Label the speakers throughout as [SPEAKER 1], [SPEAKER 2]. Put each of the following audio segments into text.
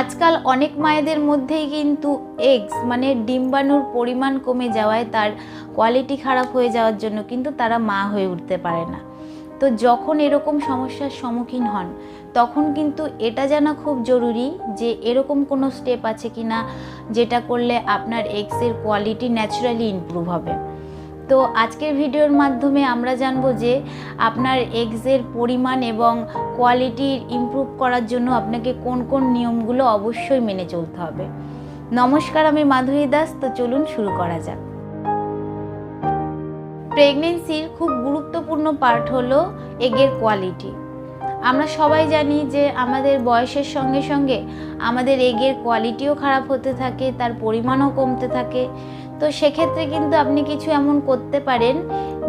[SPEAKER 1] আজকাল অনেক মায়েদের মধ্যেই কিন্তু এগস মানে ডিম্বাণুর পরিমাণ কমে যাওয়ায় তার কোয়ালিটি খারাপ হয়ে যাওয়ার জন্য কিন্তু তারা মা হয়ে উঠতে পারে না। তো যখন এরকম সমস্যার সম্মুখীন হন, তখন কিন্তু এটা জানা খুব জরুরি যে এরকম কোনো স্টেপ আছে কি না যেটা করলে আপনার এক্সের কোয়ালিটি ন্যাচারালি ইমপ্রুভ হবে। তো আজকের ভিডিওর মাধ্যমে আমরা জানব যে আপনার এগসের পরিমাণ এবং কোয়ালিটির ইমপ্রুভ করার জন্য আপনাকে কোন কোন নিয়মগুলো অবশ্যই মেনে চলতে হবে। নমস্কার, আমি মাধুরী দাস। তো চলুন শুরু করা যাক। প্রেগনেন্সির খুব গুরুত্বপূর্ণ পার্ট হলো এগের কোয়ালিটি। আমরা সবাই জানি যে আমাদের বয়সের সঙ্গে সঙ্গে আমাদের এগের কোয়ালিটিও খারাপ হতে থাকে, তার পরিমাণও কমতে থাকে। তো সেক্ষেত্রে কিন্তু আপনি কিছু এমন করতে পারেন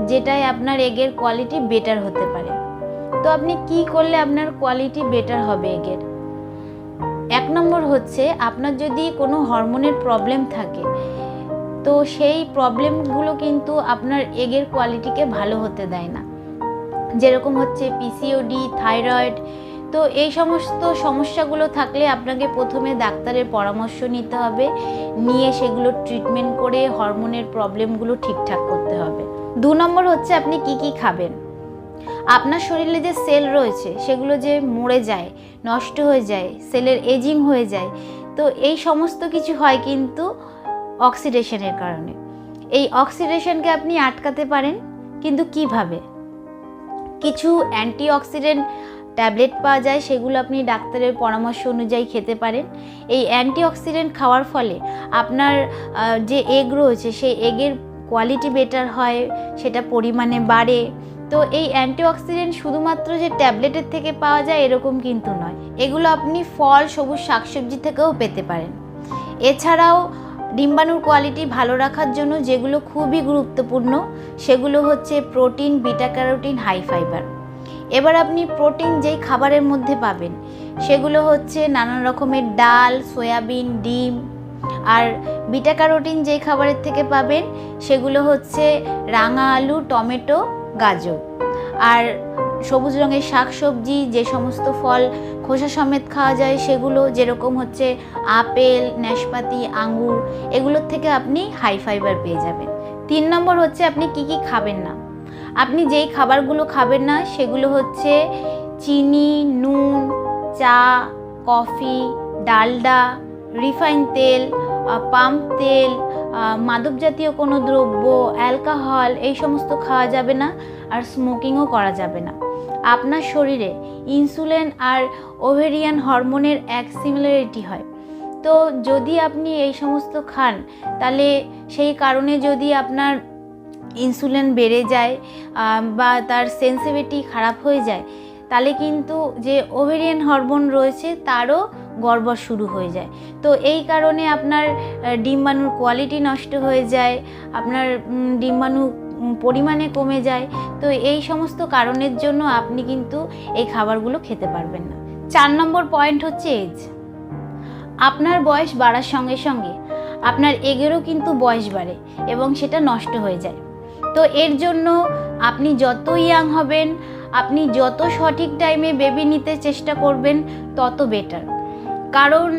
[SPEAKER 1] যেটায় আপনার এগের কোয়ালিটি বেটার হতে পারে। তো আপনি কি করলে আপনার কোয়ালিটি বেটার হবে এগের? এক নম্বর হচ্ছে আপনার যদি কোনো হরমোনের প্রবলেম থাকে, তো সেই প্রবলেমগুলো কিন্তু আপনার এগের কোয়ালিটিকে ভালো হতে দেয় না। যেরকম হচ্ছে পিসিওডি থাইরয়েড তো এই সমস্ত সমস্যাগুলো থাকলে আপনাকে প্রথমে ডাক্তারের পরামর্শ নিতে হবে। নিয়ে সেগুলো ট্রিটমেন্ট করে হরমোনের প্রবলেমগুলো ঠিকঠাক করতে হবে। দু নম্বর হচ্ছে আপনি কি কি খাবেন? আপনার শরীরে যে সেল রয়েছে, সেগুলো যে মরে যায়, নষ্ট হয়ে যায় সেলের এজিং হয়ে যায়, তো এই সমস্ত কিছু হয় কিন্তু অক্সিডেশনের কারণে। এই অক্সিডেশনকে আপনি আটকাতে পারেন, কিন্তু কীভাবে? কিছু অ্যান্টিঅক্সিডেন্ট ট্যাবলেট পাওয়া যায়, সেগুলো আপনি ডাক্তারের পরামর্শ অনুযায়ী খেতে পারেন। এই অ্যান্টিঅক্সিডেন্ট খাওয়ার ফলে আপনার যে এগ রয়েছে, সেই এগের কোয়ালিটি বেটার হয়, সেটা পরিমাণে বাড়ে। তো এই অ্যান্টিঅক্সিডেন্ট শুধুমাত্র যে ট্যাবলেটের থেকে পাওয়া যায়, এরকম কিন্তু নয়। এগুলো আপনি ফল, সবুজ শাকসবজি থেকেও পেতে পারেন। এছাড়াও ডিম্বাণুর কোয়ালিটি ভালো রাখার জন্য যেগুলো খুবই গুরুত্বপূর্ণ, সেগুলো হচ্ছে protein, beta carotene, high fibre. এবার আপনি প্রোটিন যেই খাবারের মধ্যে পাবেন, সেগুলো হচ্ছে নানান রকমের ডাল, সয়াবিন, ডিম, আর বিটা ক্যারোটিন যেই খাবারের থেকে পাবেন, সেগুলো হচ্ছে রাঙা আলু, টমেটো, গাজর। আর সবুজ রঙের শাকসবজি, যে সমস্ত ফল খোসা সমেত খাওয়া যায়, সেগুলো যেরকম হচ্ছে আপেল নাশপাতি আঙুর এগুলোর থেকে আপনি হাই ফাইবার পেয়ে যাবেন। তিন নম্বর হচ্ছে আপনি কি কি খাবেন না। আপনি যেই খাবারগুলো খাবেন না, সেগুলো হচ্ছে চিনি, নুন, চা, কফি, ডালডা, রিফাইন তেল পাম্প তেল মাদক জাতীয় কোনো দ্রব্য, অ্যালকোহল, এই সমস্ত খাওয়া যাবে না আর স্মোকিংও করা যাবে না। আপনার শরীরে ইনসুলিন আর ওভেরিয়ান হরমোনের এক সিমিলারিটি হয়। তো যদি আপনি এই সমস্ত খান, তাহলে সেই কারণে যদি আপনার ইনসুলিন বেড়ে যায় বা তার সেন্সিভিটি খারাপ হয়ে যায়, তাহলে কিন্তু যে ওভেরিয়ান হরমোন রয়েছে তারও গড়বড় শুরু হয়ে যায়। তো এই কারণে আপনার ডিম্বাণুর কোয়ালিটি নষ্ট হয়ে যায়, আপনার ডিম্বাণু পরিমাণে কমে যায়। তো এই সমস্ত কারণের জন্য আপনি কিন্তু এই খাবারগুলো খেতে পারবেন না। চার নম্বর পয়েন্ট হচ্ছে এজ আপনার বয়স বাড়ার সঙ্গে সঙ্গে আপনার এগেরও কিন্তু বয়স বাড়ে এবং সেটা নষ্ট হয়ে যায়। তো এর জন্য আপনি যত ইয়াং হবেন, আপনি যত সঠিক টাইমে বেবি নিতে চেষ্টা করবেন, তত বেটার কারণ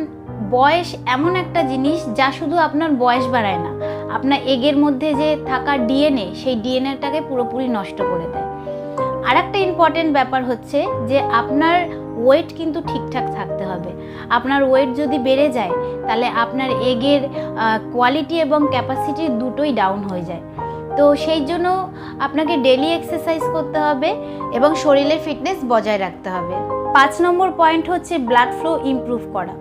[SPEAKER 1] বয়স এমন একটা জিনিস যা শুধু আপনার বয়স বাড়ায় না, আপনার এগের মধ্যে যে থাকা ডিএনএ সেই ডিএনএটাকে পুরোপুরি নষ্ট করে দেয়। আর একটা ইম্পর্টেন্ট ব্যাপার হচ্ছে যে আপনার ওয়েট কিন্তু ঠিকঠাক থাকতে হবে। আপনার ওয়েট যদি বেড়ে যায়, তাহলে আপনার এগের কোয়ালিটি এবং ক্যাপাসিটি দুটোই ডাউন হয়ে যায়। তো সেই জন্য আপনাকে ডেলি এক্সারসাইজ করতে হবে এবং শরীরের ফিটনেস বজায় রাখতে হবে। পাঁচ নম্বর পয়েন্ট হচ্ছে ব্লাড ফ্লো ইমপ্রুভ করা।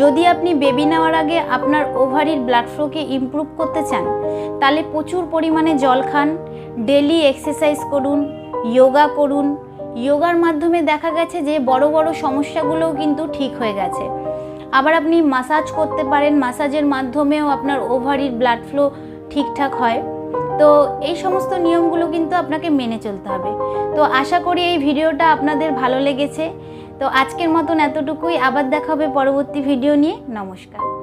[SPEAKER 1] যদি আপনি বেবি নেওয়ার আগে আপনার ওভারির ব্লাড ফ্লোকে ইমপ্রুভ করতে চান, তাহলে প্রচুর পরিমাণে জল খান ডেলি এক্সারসাইজ করুন যোগা করুন। যোগার মাধ্যমে দেখা গেছে যে বড় বড় সমস্যাগুলোও কিন্তু ঠিক হয়ে গেছে। আবার আপনি মাসাজ করতে পারেন মাসাজের মাধ্যমেও আপনার ওভারির ব্লাড ফ্লো ঠিকঠাক হয়। তো এই সমস্ত নিয়মগুলো কিন্তু আপনাকে মেনে চলতে হবে। তো আশা করি এই ভিডিওটা আপনাদের ভালো লেগেছে। তো আজকের মতন এতটুকুই। আবার দেখা হবে পরবর্তী ভিডিও নিয়ে। নমস্কার।